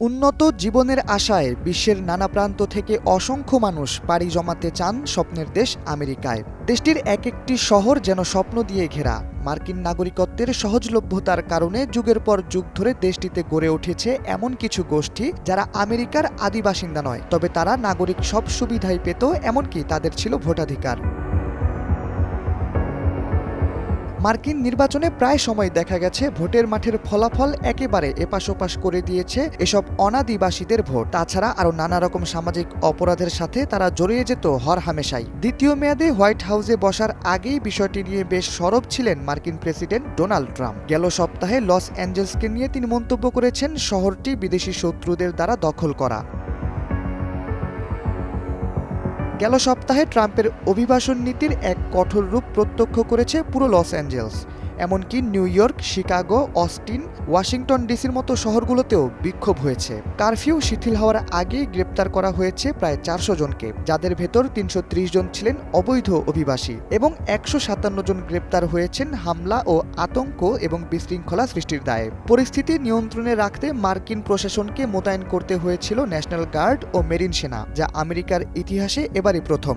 উন্নত জীবনের আশায় বিশ্বের নানা প্রান্ত থেকে অসংখ্য মানুষ পাড়ি জমাতে চান স্বপ্নের দেশ আমেরিকায়। দেশটির এক একটি শহর যেন স্বপ্ন দিয়ে ঘেরা। মার্কিন নাগরিকত্বের সহজলভ্যতার কারণে যুগের পর যুগ ধরে দেশটিতে গড়ে উঠেছে এমন কিছু গোষ্ঠী যারা আমেরিকার আদি বাসিন্দা নয়, তবে তারা নাগরিক সব সুবিধাই পেত, এমনকি তাদের ছিল ভোটাধিকার। মার্কিন নির্বাচনে প্রায় সময় দেখা গেছে ভোটের মাঠের ফলাফল একেবারে এপাশ ওপাশ করে দিয়েছে এসব অনাদিবাসীদের ভোট। তাছাড়া আরও নানা রকম সামাজিক অপরাধের সাথে তারা জড়িয়ে যেত হর হামেশাই। দ্বিতীয় মেয়াদে হোয়াইট হাউসে বসার আগেই বিষয়টি নিয়ে বেশ সরব ছিলেন মার্কিন প্রেসিডেন্ট ডোনাল্ড ট্রাম্প। গেল সপ্তাহে লস অ্যাঞ্জেলসকে নিয়ে তিনি মন্তব্য করেছেন, শহরটি বিদেশি শত্রুদের দ্বারা দখল করা। গেল সপ্তাহে ট্রাম্পের অভিবাসন নীতির এক কঠোর রূপ প্রত্যক্ষ করেছে পুরো লস অ্যাঞ্জেলস। এমনকি New York, Chicago, Austin, Washington ডিসির মতো শহরগুলোতেও বিক্ষোভ হয়েছে। কারফিউ শিথিল হওয়ার আগেই গ্রেপ্তার করা হয়েছে প্রায় চারশো জনকে, যাদের ভেতর তিনশো ত্রিশ জন ছিলেন অবৈধ অভিবাসী এবং একশো সাতান্ন জন গ্রেপ্তার হয়েছেন হামলা ও আতঙ্ক এবং বিশৃঙ্খলা সৃষ্টির দায়ে। পরিস্থিতি নিয়ন্ত্রণে রাখতে মার্কিন প্রশাসনকে মোতায়েন করতে হয়েছিল ন্যাশনাল গার্ড ও মেরিন সেনা, যা আমেরিকার ইতিহাসে এবারই প্রথম।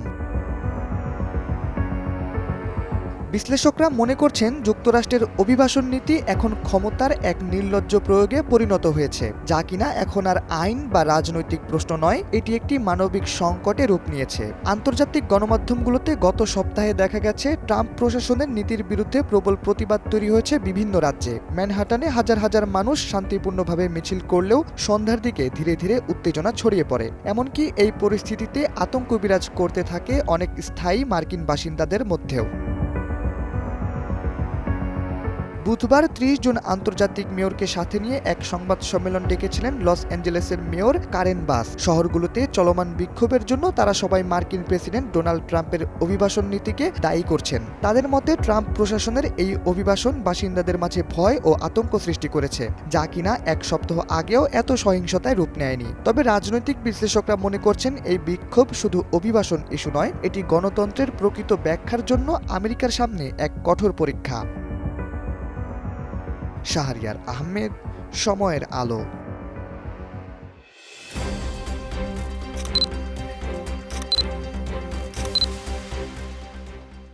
বিশ্লেষকরা মনে করছেন যুক্তরাষ্ট্রের অভিবাসন নীতি এখন ক্ষমতার এক নির্লজ্জ প্রয়োগে পরিণত হয়েছে, যা কিনা এখন আর আইন বা রাজনৈতিক প্রশ্ন নয়, এটি একটি মানবিক সংকটে রূপ নিয়েছে। আন্তর্জাতিক গণমাধ্যমগুলোতে গত সপ্তাহে দেখা গেছে, ট্রাম্প প্রশাসনের নীতির বিরুদ্ধে প্রবল প্রতিবাদ তৈরি হয়েছে বিভিন্ন রাজ্যে। ম্যানহাটানে হাজার হাজার মানুষ শান্তিপূর্ণভাবে মিছিল করলেও সন্ধ্যার দিকে ধীরে ধীরে উত্তেজনা ছড়িয়ে পড়ে। এমনকি এই পরিস্থিতিতে আতঙ্ক বিরাজ করতে থাকে অনেক স্থায়ী মার্কিন বাসিন্দাদের মধ্যেও। বুধবার ত্রিশ জন আন্তর্জাতিক মেয়রকে সাথে নিয়ে এক সংবাদ সম্মেলন ডেকেছিলেন লস অ্যাঞ্জেলেসের মেয়র কারেন বাস। শহরগুলোতে চলমান বিক্ষোভের জন্য তারা সবাই মার্কিন প্রেসিডেন্ট ডোনাল্ড ট্রাম্পের অভিবাসন নীতিকে দায়ী করছেন। তাদের মতে, ট্রাম্প প্রশাসনের এই অভিবাসন বাসিন্দাদের মাঝে ভয় ও আতঙ্ক সৃষ্টি করেছে, যা কিনা এক সপ্তাহ আগেও এত সহিংসতায় রূপ নেয়নি। তবে রাজনৈতিক বিশ্লেষকরা মনে করছেন, এই বিক্ষোভ শুধু অভিবাসন ইস্যু নয়, এটি গণতন্ত্রের প্রকৃত ব্যাখ্যার জন্য আমেরিকার সামনে এক কঠোর পরীক্ষা। শাহরিয়ার আহমেদ সময়ের আলো।